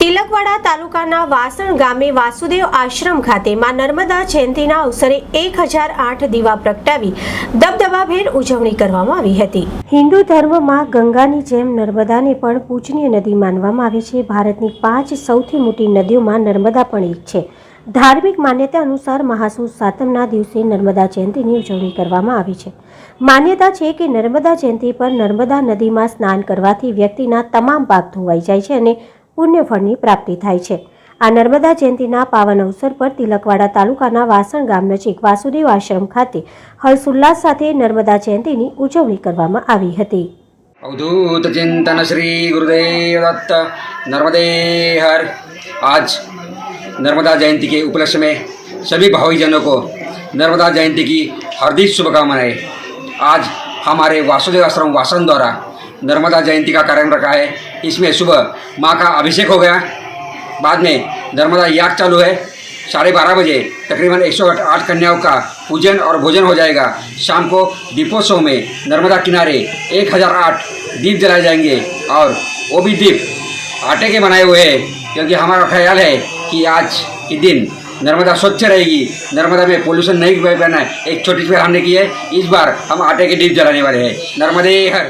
તિલકવાડા તાલુકાના વાસણ ગામે વાસુદેવ આશ્રમ ખાતે માં નર્મદા જયંતિના અવસરે એક હજાર આઠ દીવા પ્રગટાવી દબદબાભેર ઉજવણી કરવામાં આવી હતી. હિન્દુ ધર્મમાં ગંગાની જેમ નર્મદાને પણ પૂજનીય નદી માનવામાં આવે છે. ભારતની પાંચ સૌથી મોટી નદીઓમાં નર્મદા પણ એક છે. ધાર્મિક માન્યતા અનુસાર મહાસુદ સાતમના દિવસે નર્મદા જયંતિની ઉજવણી કરવામાં આવી છે. માન્યતા છે કે નર્મદા જયંતિ પર નર્મદા નદીમાં સ્નાન કરવાથી વ્યક્તિના તમામ પાપ ધોવાઈ જાય છે અને પુણ્યફળની પ્રાપ્તિ થાય છે આ નર્મદા જયંતિના પાવન અવસર પર તિલકવાડા તાલુકાના વાસણ ગામ નજીક વાસુદેવ આશ્રમ ખાતે હર્ષોલ્લાસ સાથે નર્મદા જયંતિની ઉજવણી કરવામાં આવી હતી अवधूत चिंतन श्री गुरुदेव दत्त नर्मदे हर आज नर्मदा जयंती के उपलक्ष्य में सभी भाईजनों को नर्मदा जयंती की हार्दिक शुभकामनाएं आज हमारे वासुदेव आश्रम वासन द्वारा नर्मदा जयंती का कार्यक्रम रखा है। इसमें सुबह माँ का अभिषेक हो गया। बाद में नर्मदा याग चालू है। साढ़े बारह बजे तकरीबन एक सौ आठ कन्याओं का पूजन और भोजन हो जाएगा। शाम को दीपोत्सव में नर्मदा किनारे एक हज़ार आठ दीप जलाए जाएँगे और वो भी दीप आटे के बनाए हुए हैं, क्योंकि हमारा ख्याल है कि आज के दिन नर्मदा स्वच्छ रहेगी। नर्मदा में पोल्यूशन नहीं बना है। एक छोटी सी हमने की है। इस बार हम आटे के दीप जलाने वाले हैं। नर्मदे हर।